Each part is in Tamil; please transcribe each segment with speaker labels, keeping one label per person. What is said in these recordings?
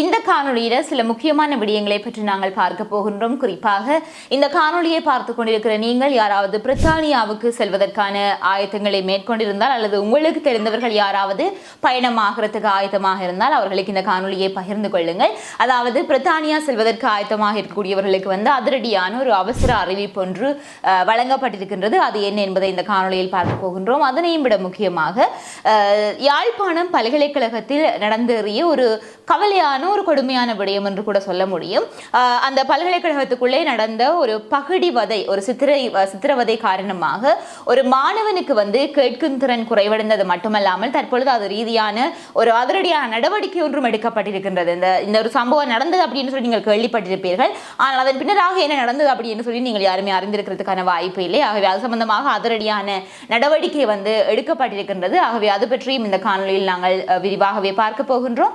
Speaker 1: இந்த காணொலியில சில முக்கியமான விடயங்களை பற்றி நாங்கள் பார்க்க போகின்றோம். குறிப்பாக இந்த காணொலியை பார்த்து கொண்டிருக்கிற நீங்கள் யாராவது பிரித்தானியாவுக்கு செல்வதற்கான ஆயத்தங்களை மேற்கொண்டிருந்தால் அல்லது உங்களுக்கு தெரிந்தவர்கள் யாராவது பயணமாகிறதுக்கு ஆயத்தமாக இருந்தால் அவர்களுக்கு இந்த காணொலியை பகிர்ந்து கொள்ளுங்கள். அதாவது பிரித்தானியா செல்வதற்கு ஆயத்தமாக இருக்கக்கூடியவர்களுக்கு வந்து அதிரடியான ஒரு அவசர அறிவிப்பு ஒன்று வழங்கப்பட்டிருக்கின்றது. அது என்ன என்பதை இந்த காணொலியில் பார்க்க போகின்றோம். அதனையும் விட முக்கியமாக யாழ்ப்பாணம் பல்கலைக்கழகத்தில் நடந்தேறிய ஒரு கவலையான ஒரு கொடுமையான விடயம் என்று கூட சொல்ல முடியும். அந்த பல்கலைக்கழகத்துக்குள்ளே நடந்த ஒரு பகுடி வதை ஒரு சித்திரை சித்திரவதை காரணமாக ஒரு மாணவனுக்கு வந்து கேட்கும் திறன் குறைவடைந்தது மட்டுமல்லாமல் தற்பொழுது அது ரீதியான ஒரு அதிரடியான நடவடிக்கை ஒன்றும் எடுக்கப்பட்டிருக்கின்றது. இந்த இந்த ஒரு சம்பவம் நடந்தது அப்படின்னு சொல்லி நீங்கள் கேள்விப்பட்டிருப்பீர்கள். ஆனால் அதன் பின்னராக என்ன நடந்தது அப்படின்னு சொல்லி நீங்கள் யாருமே அறிந்திருக்கிறதுக்கான வாய்ப்பு இல்லை. ஆகவே அது சம்பந்தமாக அதிரடியான நடவடிக்கை வந்து எடுக்கப்பட்டிருக்கின்றது. ஆகவே அது பற்றியும் இந்த காணொளியில் நாங்கள் விரிவாகவே பார்க்க போகின்றோம்.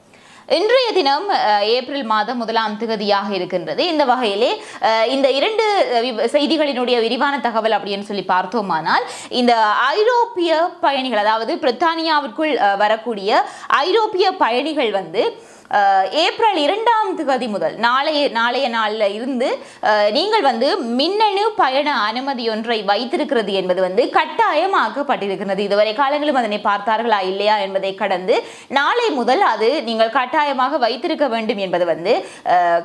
Speaker 1: இன்றைய தினம் அஹ், ஏப்ரல் மாதம் முதலாம் திகதியாக இருக்கின்றது. இந்த வகையிலே அஹ், இந்த இரண்டு அஹ், செய்திகளினுடைய விரிவான தகவல் அப்படின்னு சொல்லி பார்த்தோமானால் இந்த ஐரோப்பிய பயணிகள் அதாவது பிரித்தானியாவிற்குள் வரக்கூடிய ஐரோப்பிய பயணிகள் வந்து ஏப்ரல் இரண்டாம் தேதி முதல் நாளைய நாளைய நாளில் இருந்து நீங்கள் வந்து மின்னணு பயண அனுமதி ஒன்றை வைத்திருக்கிறது என்பது வந்து கட்டாயமாக்கப்பட்டிருக்கிறது. இதுவரை காலங்களும் அதனை பார்த்தார்களா இல்லையா என்பதை கடந்து நாளை முதல் அது நீங்கள் கட்டாயமாக வைத்திருக்க வேண்டும் என்பது வந்து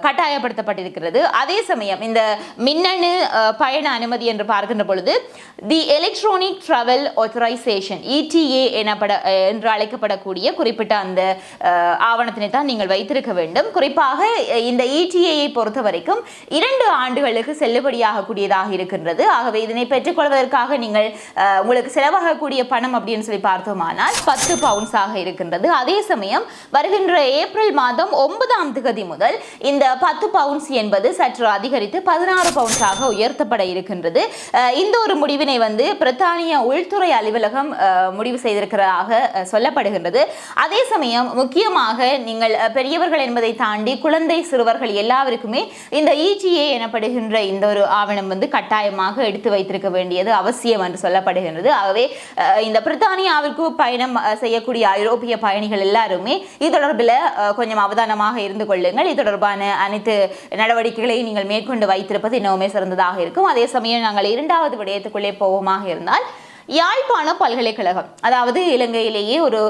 Speaker 1: கட்டாயப்படுத்தப்பட்டிருக்கிறது. அதே சமயம் இந்த மின்னணு பயண அனுமதி என்று பார்க்கின்ற பொழுது the electronic travel authorisation ETA எனப்பட என்று அழைக்கப்படக்கூடிய குறிப்பிட்ட அந்த ஆவணத்தினை தான் நீங்கள் வைத்திருக்க வேண்டும். குறிப்பாக இந்த இடிஏயை பொறுத்த வரைக்கும் இரண்டு ஆண்டுகளுக்கு செல்லுபடியாகக்கூடியதாக இருக்கின்றது. ஆகவே இதனை பெற்றுக்கொள்வதற்காக நீங்கள் உங்களுக்கு செலவாகக்கூடிய பணம் அப்படின்னு சொல்லி பார்த்தோமானால் பத்து பவுன்ஸாக இருக்கின்றது. அதே சமயம் வருகின்ற ஏப்ரல் மாதம் ஒன்பதாம் திகதி முதல் இந்த பத்து பவுன்ஸ் என்பது சற்று அதிகரித்து பதினாறு பவுன்ஸாக உயர்த்தப்பட இருக்கின்றது. இந்த ஒரு முடிவினை வந்து பிரித்தானிய உள்துறை அலுவலகம் முடிவு செய்திருக்கிறதாக சொல்லப்படுகின்றது. அதே சமயம் முக்கியமாக நீங்கள் பெரியவர்கள் என்பதை தாண்டி குழந்தை சிறுவர்கள் எல்லாருக்குமே இந்த இஜிஏ எனப்படுகின்ற இந்த ஒரு ஆவணம் வந்து கட்டாயமாக எடுத்து வைத்திருக்க வேண்டியது அவசியம் என்று சொல்லப்படுகின்றது. ஆகவே இந்த பிரித்தானியாவிற்கு பயணம் செய்யக்கூடிய ஐரோப்பிய பயணிகள் எல்லாருமே இது தொடர்பில் கொஞ்சம் அவதானமாக இருந்து கொள்ளுங்கள். இது தொடர்பான அனைத்து நடவடிக்கைகளையும் நீங்கள் மேற்கொண்டு வைத்திருப்பது இன்னுமே சிறந்ததாக இருக்கும். அதே சமயம் நாங்கள் இரண்டாவது விடயத்துக்குள்ளே போவோமாக இருந்தால் யாழ்ப்பாண பல்கலைக்கழகம். அதாவது இலங்கையிலேயே ஒரு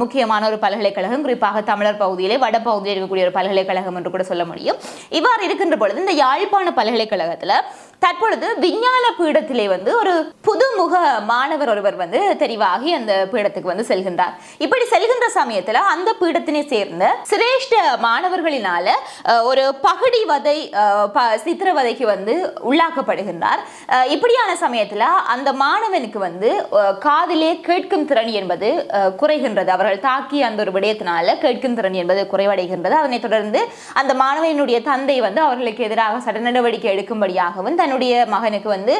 Speaker 1: முக்கியமான ஒரு பல்கலைக்கழகம். குறிப்பாக தமிழர் பகுதியிலே வட பகுதியில் இருக்கக்கூடிய ஒரு பல்கலைக்கழகம் என்று கூட சொல்ல முடியும். இவ்வாறு இருக்கின்ற பொழுது இந்த யாழ்ப்பாண பல்கலைக்கழகத்தில் தற்பொழுது விஞ்ஞான பீடத்திலே வந்து ஒரு புதுமுக மாணவர் ஒருவர் வந்து தெரிவாகி அந்த பீடத்துக்கு வந்து செல்கின்றார். இப்படி செல்கின்ற சமயத்தில் அந்த பீடத்தினை சேர்ந்த சிரேஷ்ட மாணவர்களினால ஒரு பகுடி வதை சித்திரவதைக்கு வந்து உள்ளாக்கப்படுகின்றார். இப்படியான சமயத்தில் அந்த மாணவனுக்கு வந்து காதிலே கேட்கும் திறன் என்பது குறைகின்றது. அவர்கள் தாக்கி அந்த ஒரு விடயத்தினால கேட்கும் திறன் என்பது குறைவடைகின்றது. அதனைத் தொடர்ந்து அந்த மாணவனுடைய தந்தை வந்து அவர்களுக்கு எதிராக சட்ட நடவடிக்கை எடுக்கும்படியாகவும் தன்னுடைய மகனுக்கு வந்து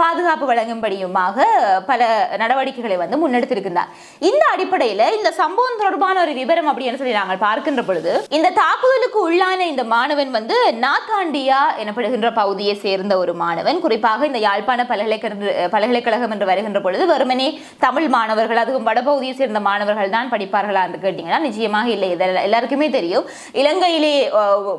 Speaker 1: பாதுகாப்பு வழங்கும்படியுமாக பல நடவடிக்கைகளை வந்து முன்னெடுத்திருக்கின்றார். இந்த அடிப்படையில் இந்த சம்பவம் தொடர்பான ஒரு விவரம் அப்படின்னு சொல்லி நாங்கள் பார்க்கின்ற பொழுது இந்த தாக்குதலுக்கு உள்ளான இந்த மாணவன் வந்து நாத்தாண்டியா எனப்படுகின்ற பகுதியை சேர்ந்த ஒரு மாணவன். குறிப்பாக இந்த யாழ்ப்பாண பல்கலைக்கழக பல்கலைக்கழகம் என்று வருகின்ற பொழுது வெறுமனே தமிழ் மாணவர்கள் அதுவும் வடபகுதியை சேர்ந்த மாணவர்கள் தான் படிப்பார்களா என்று கேட்டீங்கன்னா நிச்சயமாக இல்லை. எல்லாருக்குமே தெரியும். இலங்கையிலே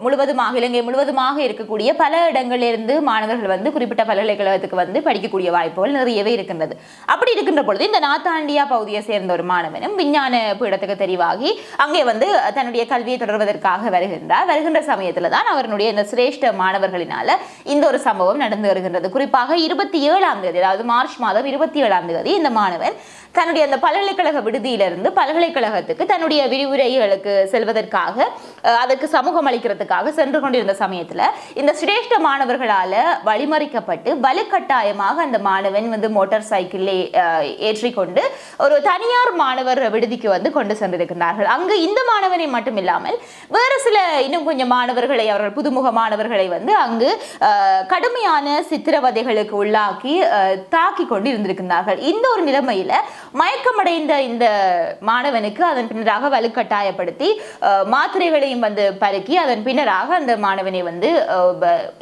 Speaker 1: முழுவதுமாக இலங்கை முழுவதுமாக இருக்கக்கூடிய பல இடங்களிலிருந்து மாணவர்கள் வந்து குறிப்பிட்ட பல்கலைக்கழகத்துக்கு வந்து படிக்கக்கூடிய வாய்ப்புகள் நிறையவே இருக்கின்றது. அப்படி இருக்கின்ற பொழுது இந்த நாத்தாண்டியா பகுதியை சேர்ந்த ஒரு மாணவனும் விஞ்ஞான பீடத்துக்கு தெரிவாகி அங்கே வந்து தன்னுடைய கல்வியை தொடர்வதற்காக வருகின்றார். வருகின்ற சமயத்தில் தான் அவருடைய இந்த சிரேஷ்ட மாணவர்களினால இந்த ஒரு சம்பவம் நடந்து வருகின்றது. குறிப்பாக இருபத்தி ஏழாம் தேதி அதாவது மார்ச் மாதம் இருபத்தி ஏழாம் தேதி இந்த மாணவர் தன்னுடைய அந்த பல்கலைக்கழக விடுதியிலிருந்து பல்கலைக்கழகத்துக்கு தன்னுடைய விரிவுரைகளுக்கு செல்வதற்காக அதற்கு சமூகம் அளிக்கிறதுக்காக சென்று கொண்டிருந்த சமயத்தில் இந்த சிரேஷ்ட மாணவர்களால வழிமறிக்கப்பட்டு வலுக்கட்டாயமாக அந்த மாணவன் வந்து மோட்டார் சைக்கிளே ஏற்றிக்கொண்டு ஒரு தனியார் மாணவர் விடுதிக்கு வந்து கொண்டு சென்றிருக்கிறார்கள் அங்கு இந்த மாணவனை மட்டும் இல்லாமல் வேறு சில இன்னும் கொஞ்சம் மாணவர்களை அவர்கள் புதுமுக மாணவர்களை வந்து அங்கு கடுமையான சித்திரவதைகளுக்கு உள்ளாக்கி தாக்கி கொண்டு இருந்திருக்கிறார்கள் இந்த ஒரு நிலைமையில மயக்கமடைந்த இந்த மாணவனுக்கு அதன் பின்னராக வலுக்கட்டாயப்படுத்தி மாத்திரைகளையும் வந்து பருக்கி அதன் பின்னராக அந்த மாணவனை வந்து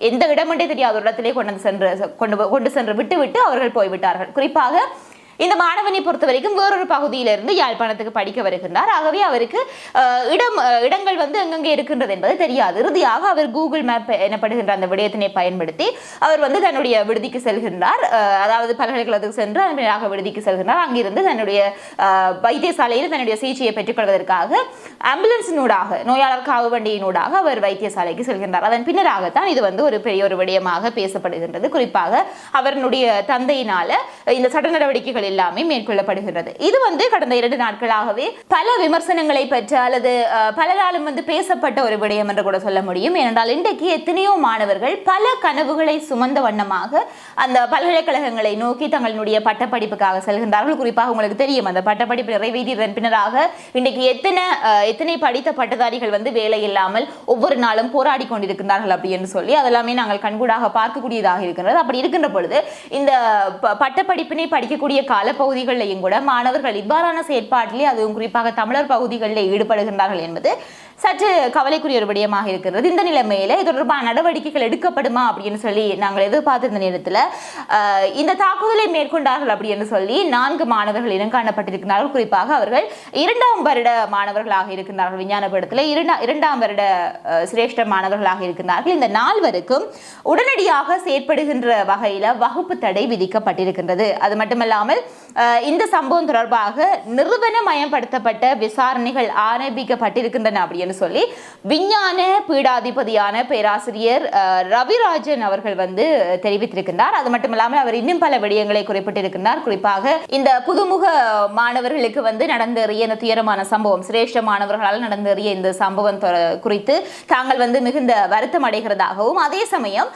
Speaker 1: எந்த இடமென்றே தெரியாத ஒரு இடத்திலே கொண்டு சென்று கொண்டு கொண்டு சென்று விட்டு விட்டு அவர்கள் போய்விட்டார்கள். குறிப்பாக இந்த மாணவனை பொறுத்த வரைக்கும் வேறொரு பகுதியிலிருந்து யாழ்ப்பாணத்துக்கு படிக்க வருகின்றார். ஆகவே அவருக்கு இடம் இடங்கள் வந்து எங்கெங்கே இருக்கின்றது என்பது தெரியாது. இறுதியாக அவர் கூகுள் மேப் எனப்படுகின்ற அந்த விடயத்தினை பயன்படுத்தி அவர் வந்து தன்னுடைய விடுதிக்கு செல்கின்றார். அதாவது பல்கலைக்கழகத்துக்கு சென்று அதன் விடுதிக்கு செல்கின்றார். அங்கிருந்து தன்னுடைய வைத்தியசாலையில் தன்னுடைய சிகிச்சையை பெற்றுக்கொள்வதற்காக ஆம்புலன்ஸினூடாக நோயாளர் காவு வண்டியினூடாக அவர் வைத்தியசாலைக்கு செல்கின்றார். அதன் பின்னராகத்தான் இது வந்து ஒரு பெரிய ஒரு விடயமாக பேசப்படுகின்றது. குறிப்பாக அவருடைய தந்தையினால இந்த சட்ட நடவடிக்கைகளில் எல்லாமே மேற்கொள்ளப்படுகின்றது இது வந்து கடந்த இரண்டு நாட்களாகவே பல விமர்சனங்களை பெற்ற அல்லது பலராலும் வந்து பேசப்பட்ட ஒரு விடயம் என்று கூட சொல்ல முடியும். ஏனென்றால் இன்றைக்கு எத்தனையோ மாணவர்கள் பல கனவுகளை சுமந்த வண்ணமாக அந்த பல்கலைக்கழகங்களை நோக்கி தங்களுடைய பட்டப்படிப்புக்காக செல்கின்றார்கள். குறிப்பாக உங்களுக்கு தெரியும் அந்த பட்டப்படிப்பு நிறைவேற்றியதன் பின்னராக இன்றைக்கு எத்தனை எத்தனை படித்த பட்டதாரிகள் வந்து வேலை இல்லாமல் ஒவ்வொரு நாளும் போராடி கொண்டிருக்கிறார்கள் அப்படி என்று சொல்லி அதெல்லாமே நாங்கள் கண்கூடாக பார்க்கக்கூடியதாக இருக்கின்றது. அப்படி இருக்கின்ற பொழுது இந்த ப- பட்டப்படிப்பினை படிக்கக்கூடிய காலப்பகுதிகளிலையும் கூட மாணவர்கள் இவ்வாறான செயற்பாட்டிலே அதுவும் குறிப்பாக தமிழர் பகுதிகளில் ஈடுபடுகின்றார்கள் என்பது சற்று கவலைக்குரிய ஒரு விடயமாக இருக்கிறது. இந்த நிலைமையில இது தொடர்பான நடவடிக்கைகள் எடுக்கப்படுமா அப்படின்னு சொல்லி நாங்கள் எதிர்பார்த்திருந்த நேரத்தில் ஆஹ், இந்த தாக்குதலை மேற்கொண்டார்கள் அப்படின்னு சொல்லி நான்கு மாணவர்கள் இனம் காணப்பட்டிருக்கிறார்கள். குறிப்பாக அவர்கள் இரண்டாம் வருட மாணவர்களாக இருக்கின்றார்கள். விஞ்ஞான பீடத்தில் இரண்டா இரண்டாம் வருட சிரேஷ்ட மாணவர்களாக இருக்கின்றார்கள். இந்த நால்வருக்கும் உடனடியாக செயற்படுகின்ற வகையில் வகுப்பு தடை விதிக்கப்பட்டிருக்கின்றது. அது மட்டுமல்லாமல் இந்த சம்பவம் தொடர்பாக நிறுவனமயப்படுத்தப்பட்ட விசாரணைகள் ஆரம்பிக்கப்பட்டிருக்கின்றன அப்படின்னு அப்படின்னு சொல்லி விஞ்ஞான பீடாதிபதியான பேராசிரியர் ரவிராஜன் அவர்கள் வந்து தெரிவித்திருக்கின்றார். அது மட்டும் இல்லாமல் அவர் இன்னும் பல விடயங்களை குறிப்பிட்டிருக்கின்றார். குறிப்பாக இந்த புதுமுக மாணவர்களுக்கு வந்து நடந்தேறிய இந்த துயரமான சம்பவம் சிரேஷ்ட மாணவர்களால் நடந்தேறிய இந்த சம்பவம் குறித்து தாங்கள் வந்து மிகுந்த வருத்தம் அடைகிறதாகவும் அதே சமயம்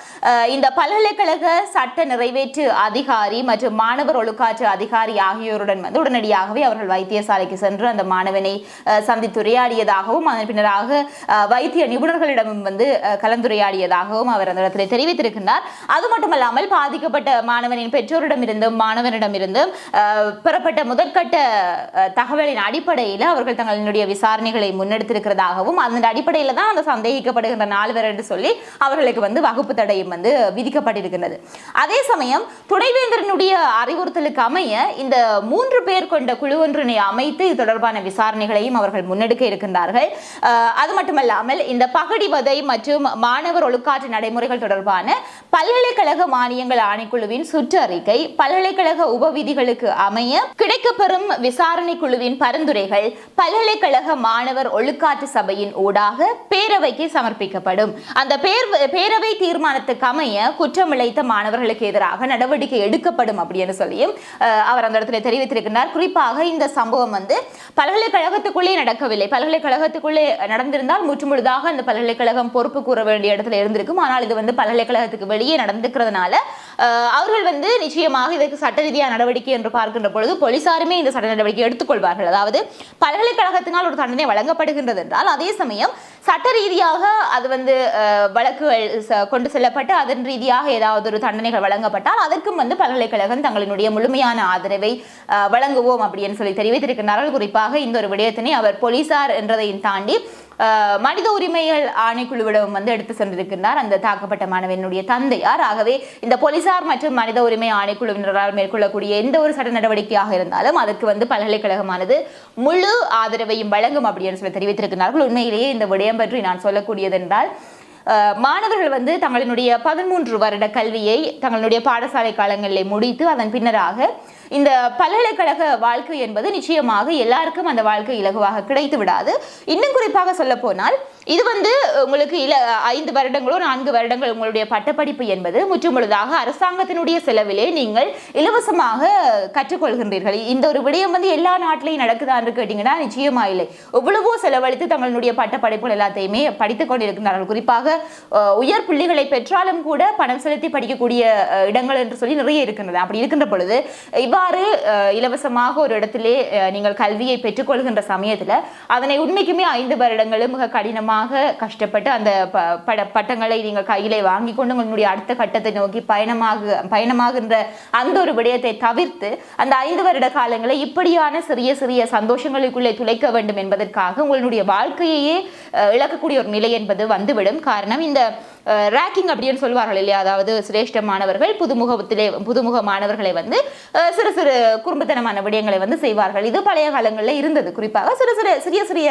Speaker 1: இந்த பல்கலைக்கழக சட்ட நிறைவேற்று அதிகாரி மற்றும் மாணவர் ஒழுக்காற்று அதிகாரி ஆகியோருடன் வந்து உடனடியாகவே அவர்கள் வைத்தியசாலைக்கு சென்று அந்த மாணவனை அஹ், சந்தித்து உரையாடியதாகவும் அதன் பின்னராக வைத்திய நிபுணர்களிடம் வந்து கலந்துரையாடியதாகவும் அவர் அந்த இடத்துல தெரிவித்திருக்கின்றார். அது மட்டுமல்லாமல் பாதிக்கப்பட்ட மாணவனின் பெற்றோரிடமிருந்தும் மாணவனிடமிருந்தும் பெறப்பட்ட முதற்கட்ட தகவலின் அடிப்படையில் அவர்கள் தங்களுடைய விசாரணைகளை முன்னெடுத்திருக்கிறதாகவும் அதன் அடிப்படையில் தான் அந்த சந்தேகிக்கப்படுகின்ற நால்வர் என்று சொல்லி அவர்களுக்கு வந்து வகுப்பு தடையும் வந்து விதிக்கப்பட்டிருக்கின்றது. அதே சமயம் துணைவேந்தரனுடைய அறிவுறுத்தலுக்கு அமைய இந்த மூன்று பேர் கொண்ட குழு ஒன்றினை அமைத்து இது தொடர்பான விசாரணைகளையும் அவர்கள் முன்னெடுக்க இருக்கின்றார்கள். அது மட்டுமல்லாமல் இந்த பகடிவதை மற்றும் மாணவர் ஒழுக்காற்று நடைமுறைகள் தொடர்பான பல்கலைக்கழக மானியங்கள் ஆணைக்குழுவின் சுற்றறிக்கை பல்கலைக்கழக உபவிதிகளுக்கு அமைய கிடைக்கப்பெறும் விசாரணை குழுவின் பரிந்துரைகள் பல்கலைக்கழக மாணவர் ஒழுக்காற்று சபையின் ஊடாக பேரவைக்கு சமர்ப்பிக்கப்படும். அந்த பேரவை தீர்மானத்துக்கு அமைய குற்றமிழைத்த மாணவர்களுக்கு எதிராக நடவடிக்கை எடுக்கப்படும் அப்படின்னு சொல்லியும் அவர் அந்த இடத்துல தெரிவித்திருக்கிறார். குறிப்பாக இந்த சம்பவம் வந்து பல்கலைக்கழகத்துக்குள்ளே நடக்கவில்லை. பல்கலைக்கழகத்துக்குள்ளே நடந்திருந்தால் முற்றுமுழுதாக அந்த பல்கலைக்கழகம் பொறுப்பு கூற வேண்டிய இடத்துல இருந்திருக்கும். ஆனால் இது வந்து பல்கலைக்கழகத்துக்கு வெளியே வெளியே நடந்துக்கிறதுனால அவர்கள் வந்து நிச்சயமாக இதற்கு சட்ட ரீதியாக நடவடிக்கை என்று பார்க்கின்ற பொழுது போலீசாருமே இந்த சட்ட நடவடிக்கை எடுத்துக்கொள்வார்கள். அதாவது பல்கலைக்கழகத்தினால் ஒரு தண்டனை வழங்கப்படுகின்றது என்றால் அதே சமயம் சட்ட ரீதியாக அது வந்து வழக்குகள் கொண்டு செல்லப்பட்டு அதன் ரீதியாக ஏதாவது ஒரு தண்டனைகள் வழங்கப்பட்டால் அதற்கும் வந்து பல்கலைக்கழகம் தங்களினுடைய முழுமையான ஆதரவை வழங்குவோம் அப்படின்னு சொல்லி தெரிவித்திருக்கிறார்கள் குறிப்பாக இந்த ஒரு விடயத்தினை அவர் போலீசார் என்றதையும் தாண்டி மனித உரிமைகள் ஆணைக்குழுவிடம் வந்து எடுத்து சென்றிருக்கின்றார் அந்த தாக்கப்பட்ட மாணவனுடைய தந்தையார் ஆகவே இந்த போலீசார் மற்றும் மனித உரிமை ஆணைக்குழுவினரால் மேற்கொள்ளக்கூடிய எந்த ஒரு சட்ட நடவடிக்கையாக இருந்தாலும் அதற்கு வந்து பல்கலைக்கழகமானது முழு ஆதரவையும் வழங்கும் அப்படின்னு சொல்லி தெரிவித்திருக்கிறார்கள் உண்மையிலேயே இந்த விடயம் பற்றி நான் சொல்லக்கூடியது என்றால் மாணவர்கள் வந்து தங்களினுடைய பதிமூன்று வருட கல்வியை தங்களுடைய பாடசாலை காலங்களில் முடித்து அதன் பின்னராக இந்த பல்கலைக்கழக வாழ்க்கை என்பது நிச்சயமாக எல்லாருக்கும் அந்த வாழ்க்கை இலகுவாக கிடைத்து விடாது. இன்னும் குறிப்பாக சொல்ல போனால் இது வந்து உங்களுக்கு இல ஐந்து வருடங்களோ நான்கு வருடங்கள் உங்களுடைய பட்டப்படிப்பு என்பது முற்றுமுழுதாக அரசாங்கத்தினுடைய செலவிலே நீங்கள் இலவசமாக கற்றுக்கொள்கின்றீர்கள். இந்த ஒரு விடயம் வந்து எல்லா நாட்டிலையும் நடக்குதான்னு கேட்டீங்கன்னா நிச்சயமா இல்லை. எவ்வளவோ செலவழித்து தங்களுடைய பட்டப்படிப்புகள் எல்லாத்தையுமே படித்துக் கொண்டிருக்கிறார்கள் குறிப்பாக உயர் புள்ளிகளை பெற்றாலும் கூட பணம் செலுத்தி படிக்கக்கூடிய இடங்கள் என்று சொல்லி நிறைய இருக்கின்றது. அப்படி இருக்கின்ற பொழுது இவ்வாறு இலவசமாக ஒரு இடத்திலே நீங்கள் கல்வியை பெற்றுக்கொள்கின்ற சமயத்தில் அதனை உண்மைக்குமே ஐந்து வருடங்களும் மிக கடினமாக கடினமாக கஷ்டப்பட்டு அந்த ப- பட பட்டங்களை நீங்கள் கையிலே வாங்கி கொண்டு உங்களுடைய அடுத்த கட்டத்தை நோக்கி பயணமாக பயணமாகின்ற அந்த ஒரு விடயத்தை தவிர்த்து அந்த ஐந்து வருட காலங்களை இப்படியான சிறிய சிறிய சந்தோஷங்களுக்குள்ளே துளைக்க வேண்டும் என்பதற்காக உங்களுடைய வாழ்க்கையையே இழக்கக்கூடிய ஒரு நிலை என்பது வந்துவிடும். காரணம் இந்த ரேக்கிங் அப்படின்னு சொல்லுவார்கள் இல்லையா? அதாவது சிரேஷ்ட மாணவர்கள் புதுமுகத்திலே புதுமுக மாணவர்களை வந்து சிறு சிறு குறும்புத்தனமான விடயங்களை வந்து செய்வார்கள். இது பழைய காலங்களில் இருந்தது. குறிப்பாக சிறு சிறு சிறிய சிறிய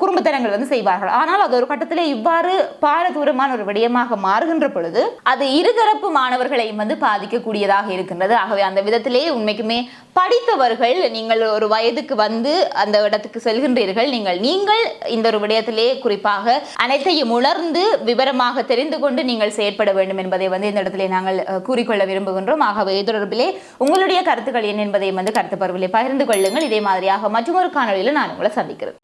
Speaker 1: குறும்புத்தனங்கள் வந்து செய்வார்கள். ஆனால் அது ஒரு கட்டத்தில் இவ்வாறு பாரதூரமான ஒரு விடயமாக மாறுகின்ற பொழுது அது இருதரப்பு மாணவர்களையும் வந்து பாதிக்கக்கூடியதாக இருக்கின்றது. ஆகவே அந்த விதத்திலே உண்மைக்குமே படித்தவர்கள் நீங்கள் ஒரு வயதுக்கு வந்து அந்த இடத்துக்கு செல்கின்றீர்கள். நீங்கள் நீங்கள் இந்த ஒரு விடயத்திலே குறிப்பாக அனைத்தையும் உணர்ந்து விவரமாக தெரிந்து கொண்டு நீங்கள் செயற்பட வேண்டும் என்பதை வந்து இந்த இடத்திலே நாங்கள் கூறிக்கொள்ள விரும்புகின்றோம். ஆகவே இது தொடர்பிலே உங்களுடைய கருத்துக்கள் என்ன என்பதை வந்து கருத்து பருவிலே பகிர்ந்து கொள்ளுங்கள். இதே மாதிரியாக மற்றொரு காணொலியில் நான் உங்களை சந்திக்கிறேன்.